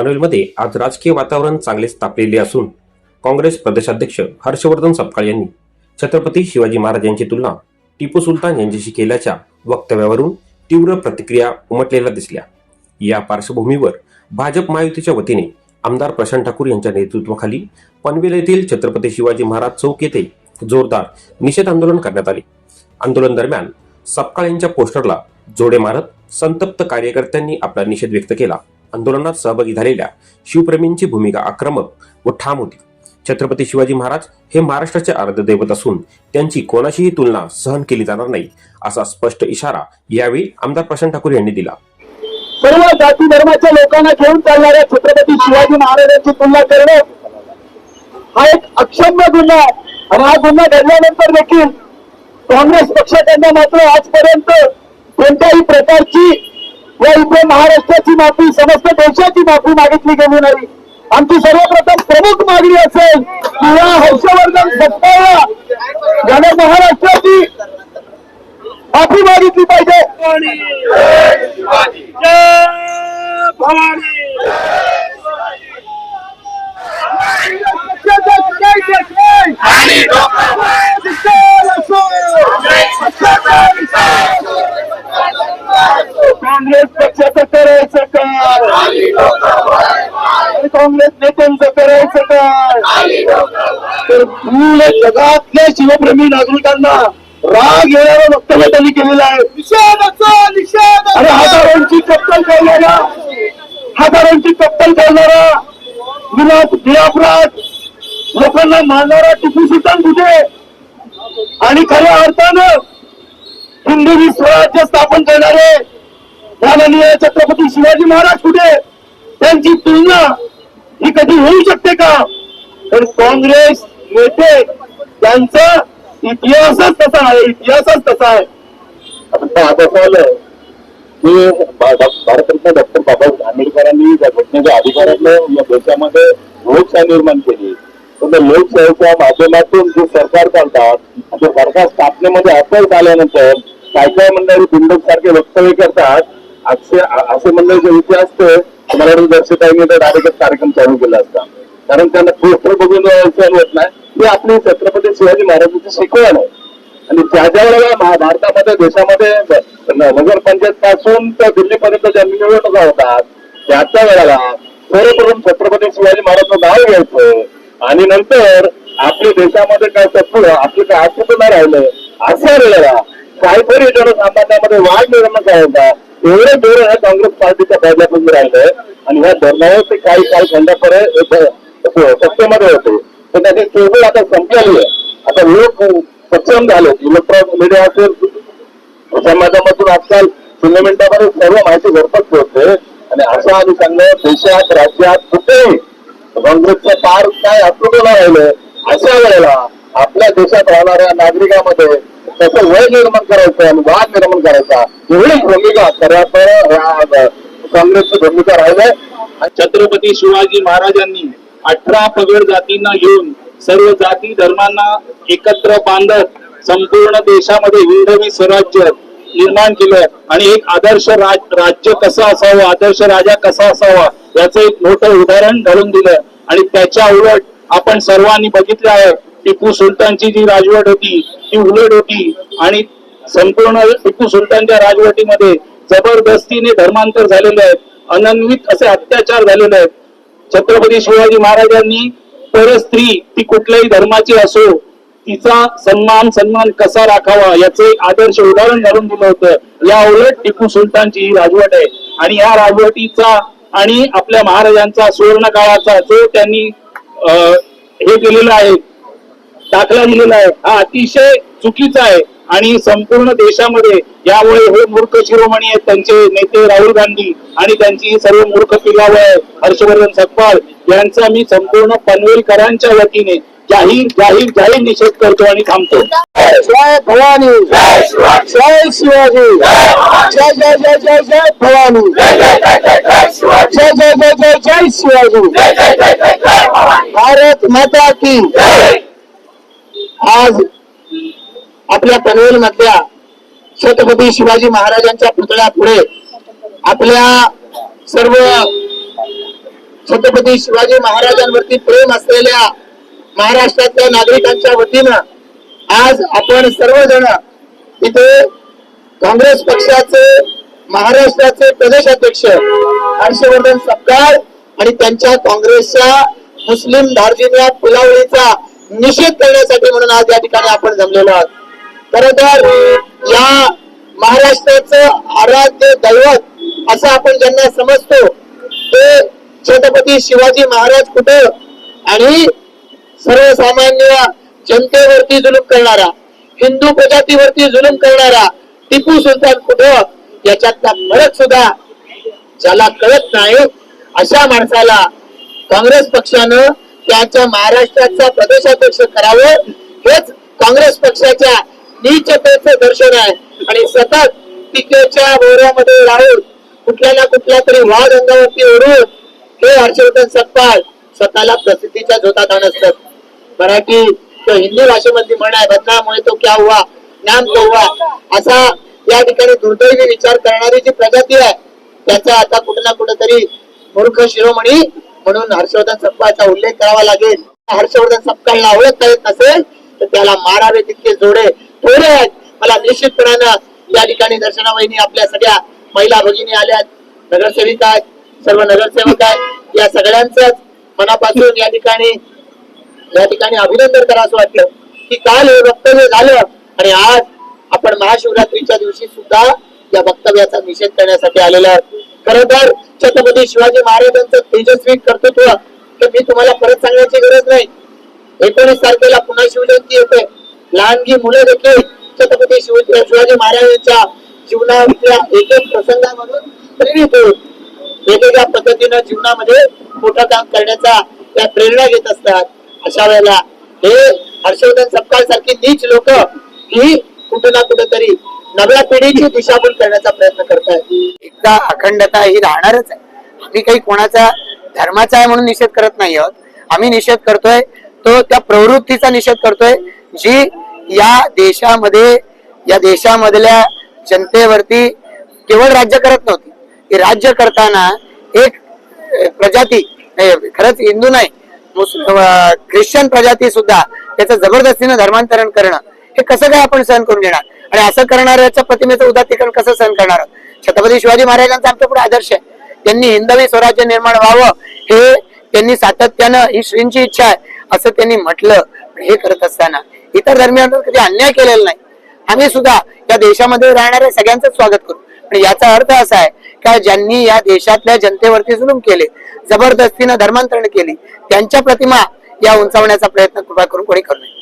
पनवेलमध्ये आज राजकीय वातावरण चांगलेच तापलेले असून काँग्रेस प्रदेशाध्यक्ष हर्षवर्धन सपकाळ यांनी छत्रपती शिवाजी महाराज यांची तुलना टिपू सुलतान यांच्याशी केल्याच्या वक्तव्यावरून तीव्र प्रतिक्रिया उमटलेल्या दिसल्या. या पार्श्वभूमीवर भाजप महायुतीच्या वतीने आमदार प्रशांत ठाकूर यांच्या नेतृत्वाखाली पनवेल येथील छत्रपती शिवाजी महाराज चौक येथे जोरदार निषेध आंदोलन करण्यात आले. आंदोलन दरम्यान सपकाळ यांच्या पोस्टरला जोडे मारत संतप्त कार्यकर्त्यांनी आपला निषेध व्यक्त केला. आंदोलनात सहभागी झालेल्या शिवप्रेमींची भूमिका आक्रमक व ठाम होती. छत्रपती शिवाजी महाराज हे महाराष्ट्राचे अर्धदैवत असून त्यांची कोणाशीही तुलना सहन केली जाणार नाही असा स्पष्ट इशारा यावेळी आमदार प्रशांत ठाकूर यांनी दिला. सर्व जाती धर्माच्या लोकांना घेऊन चालणाऱ्या छत्रपती शिवाजी महाराजांची तुलना करणे हा एक अक्षम्य गुन्हा आहे. आणि हा गुन्हा घडल्यानंतर देखील काँग्रेस पक्षाकडनं मात्र आजपर्यंत कोणत्याही प्रकारची या इथे महाराष्ट्राची माफी समस्त देशाची माफी मागितली गेली नाही. आमची सर्वप्रथम प्रमुख मागणी असेल की या हर्षवर्धन सत्ताला ज्याने महाराष्ट्राची माफी मागितली पाहिजे. आणि पक्षाचं करायचं काय काँग्रेस नेत्यांचं करायचं काय? तर मूळ जगातल्या शिवप्रेमी नागरिकांना राग येणारं वक्तव्य त्यांनी केलेलं आहे. आणि हजारोंची कप्पल करणारा हजारोंची कप्पल करणारा विनाप निरापराध लोकांना मारणारा टिपू सुलतान कुठे? आणि खऱ्या अर्थानं हिंदवी स्वराज्य स्थापन करणारे माननीय छत्रपती शिवाजी महाराज कुठे? त्यांची तुलना होऊ का तर काँग्रेस नेते त्यांचा इतिहासच तसा आहे इतिहासच तसा आहे. आता असं आलं की भारतरत्न डॉक्टर बाबासाहेब आंबेडकरांनी या घटनेच्या अधिकारातलं या देशामध्ये लोकशाही निर्माण केली. पण त्या लोकशाहीच्या माध्यमातून जे सरकार चालतात ते सरकार स्थापनेमध्ये अपयश आल्यानंतर काय काय मंडळी बिंडक सारखे वक्तव्य करतात असे असे मंडळीचे इतिहास ते मला वाटतं दर्शकांनी तर डायरेक्ट कार्यक्रम चालू केला कारण त्यांना पोस्टर बघून सहन होत नाही. ही आपली छत्रपती शिवाजी महाराजांची शिकवण आहे. आणि त्या ज्या वेळेला भारतामध्ये देशामध्ये न- नगरपंचायत पासून तर दिल्लीपर्यंत ज्या निवडणुका होतात त्या त्या वेळेला सर्वप्रथम छत्रपती शिवाजी महाराजचं नाव घ्यायचं. आणि नंतर आपल्या देशामध्ये काय तत्व आपलं काय अस्तित्व नाही राहिलं अशा वेळेला काहीतरी जनसामान्यामध्ये वाढ निर्माण करायचा एवढं धोरण ह्या काँग्रेस पार्टीच्या पहिल्यापासून राहिलंय आणि ह्या धोरणावर ते काही काही खंडापर्यंत हो, सप्टेंबर होते. तर त्याची केबल आता संपलेली आहे. आता लोक सक्षम झाले इलेक्ट्रॉनिक मीडिया असेल समाजामधून आजकाल शून्य मिनिटामध्ये सर्व माहिती घरपोच पोहोचते. आणि अशा सांगलं देशात राज्यात कुठेही काँग्रेसचं पार काय अस्तित्व नाही राहिलं अशा वेळेला आपल्या देशात राहणाऱ्या नागरिकांमध्ये त्याचं वय निर्माण करायचं आणि वाद निर्माण करायचा एवढी भूमिका खऱ्या तर काँग्रेसची भूमिका राहिलंय छत्रपती शिवाजी महाराजांनी अठरा पगड जातींना घेऊन सर्व जाती धर्मांना एकत्र बांधत संपूर्ण देशामध्ये हिंदवी स्वराज्य निर्माण केलं. आणि एक आदर्श राज राज्य कसं असावं आदर्श राजा कसा असावा याचं एक मोठं उदाहरण घालून दिलं. आणि त्याच्या उलट आपण सर्वांनी बघितलं आहे टिपू सुलतानची जी राजवट होती ती उलट होती. आणि संपूर्ण टिपू सुलतानच्या राजवटीमध्ये जबरदस्तीने धर्मांतर झालेले आहेत अनन्वित असे अत्याचार झालेले आहेत. छत्रपती शिवाजी महाराजांनी परस्त्री ती कुठल्याही धर्माची असो तिचा सन्मान सन्मान कसा राखावा याचं एक आदर्श उदाहरण घालून दिलं होतं. या उलट टिपू सुलतानची ही राजवट आहे. आणि या राजवटीचा आणि आपल्या महाराजांचा सुवर्ण काळाचा जो त्यांनी अं, हे केलेला आहे दाखला दिलेला आहे हा अतिशय चुकीचा आहे. आणि संपूर्ण देशामध्ये यामुळे हे मूर्ख शिरोमणी आहेत त्यांचे नेते राहुल गांधी आणि त्यांची सर्व मूर्ख पिलावळ हर्षवर्धन सकपाल यांचा मी संपूर्ण पनवेलकरांच्या वतीने जाहीर जाहीर जाहीर निषेध करतो आणि थांबतो जय भवानी जय शिवाजी जय जय जय जय जय भवानी जय जय जय जय जय शिवाजी भारत माता की आज आपल्या पनवेल मधल्या छत्रपती शिवाजी महाराजांच्या पुतळ्या पुढे आपल्या सर्व छत्रपती शिवाजी महाराजांवरती प्रेम असलेल्या महाराष्ट्रातल्या नागरिकांच्या वतीनं आज आपण सर्वजण इथे काँग्रेस पक्षाचे महाराष्ट्राचे प्रदेशाध्यक्ष हर्षवर्धन सपकाळ आणि त्यांच्या काँग्रेसच्या मुस्लिम धार्जिन्या फुलावळीचा निषेध करण्यासाठी म्हणून आज या ठिकाणी आपण जमलेलो आहोत. खर तर या महाराष्ट्राचं आराध्य दैवत असं आपण ज्यांना समजतो ते छत्रपती शिवाजी महाराज कुठं आणि सर्वसामान्य जनतेवरती जुलूम करणारा हिंदू प्रजातीवरती जुलूम करणारा टिपू सुलतान कुठं याच्यातला फरक सुद्धा ज्याला कळत नाही अशा माणसाला काँग्रेस पक्षानं त्यांच्या महाराष्ट्राचा प्रदेशाध्यक्ष करावं हेच काँग्रेस पक्षाच्या नीचतेचं दर्शन आहे. आणि सतत टीकेच्या बोऱ्यामध्ये राहून कुठल्या ना कुठल्या तरी वाद अंगावरती ओढून हे हर्षवर्धन सत्पाल स्वतःला प्रसिद्धीच्या झोतात आणत मराठी किंवा हिंदी भाषेमध्ये म्हण आहे बदनामुळे तो क्या हुआ नाम तो हुआ असा या ठिकाणी दुर्दैवी विचार करणारी जी प्रजाती आहे त्याचा आता कुठे ना कुठेतरी मूर्ख शिरोमणी म्हणून हर्षवर्धन सप्पाळचा उल्लेख करावा लागेल. हर्षवर्धन सपकाळला ओळखता येत नसेल तर त्याला मारावे तितके जोडे थोडे आहेत. मला निश्चितपणानं या ठिकाणी दर्शना वहिनी आपल्या सगळ्या महिला भगिनी आल्यात. नगरसेविका आहेत. सर्व नगरसेवक आहेत. या सगळ्यांच मनापासून या ठिकाणी या ठिकाणी अभिनंदन करावं वाटलं की काल हे वक्तव्य झालं आणि आज आपण महाशिवरात्रीच्या दिवशी सुद्धा या वक्तव्याचा निषेध करण्यासाठी आलेलो आहोत. खरं तर छत्रपती शिवाजी महाराजांचं तेजस्वी कर्तृत्व हे मी तुम्हाला परत सांगण्याची गरज नाही. एकोणीस तारखेला पुन्हा शिवजयंती येते. लहानगी मुलं देखील छत्रपती शिव शिवाजी महाराजांच्या जीवनातल्या एक एक प्रसंगामधून प्रेरित होऊन वेगवेगळ्या पद्धतीनं जीवनामध्ये मोठं काम करण्याचा त्या प्रेरणा घेत असतात. अशा वेळेला हे हर्षवर्धन सपकाळ सारखी नीच लोक ही कुठं ना कुठंतरी नव्या पिढीची दिशाभूल करण्याचा प्रयत्न करतात एकदा अखंडता ही राहणारच आहे. आम्ही काही कोणाचा धर्माचा आहे म्हणून निषेध करत नाही आहोत. आम्ही निषेध करतोय तो त्या प्रवृत्तीचा निषेध करतोय जी या देशामध्ये या देशामधल्या जनतेवरती केवळ राज्य करत नव्हती. की राज्य करताना एक प्रजाती नाही, खरंच हिंदू नाही मुस्लिम ख्रिश्चन प्रजाती सुद्धा त्याचं जबरदस्तीनं धर्मांतरण करणं हे कसं काय आपण सहन करून घेणार? आणि असं करणाऱ्याच्या प्रतिमेचं उदात्तीकरण कसं सहन करणार? छत्रपती शिवाजी महाराजांचा आमच्या पुढे आदर्श आहे. त्यांनी हिंदवी स्वराज्य निर्माण व्हावं हे त्यांनी सातत्यानं ही श्रींची इच्छा आहे. असं त्यांनी म्हटलं हे करत असताना इतर धर्मियांवर कधी अन्याय केलेला नाही. आम्ही सुद्धा या देशामध्ये राहणाऱ्या सगळ्यांचं स्वागत करू. पण याचा अर्थ असा आहे का ज्यांनी या देशातल्या जनतेवरती जुलूम केले जबरदस्तीनं धर्मांतरण केली त्यांच्या प्रतिमा या उंचावण्याचा प्रयत्न कृपा करून कोणी करू नये.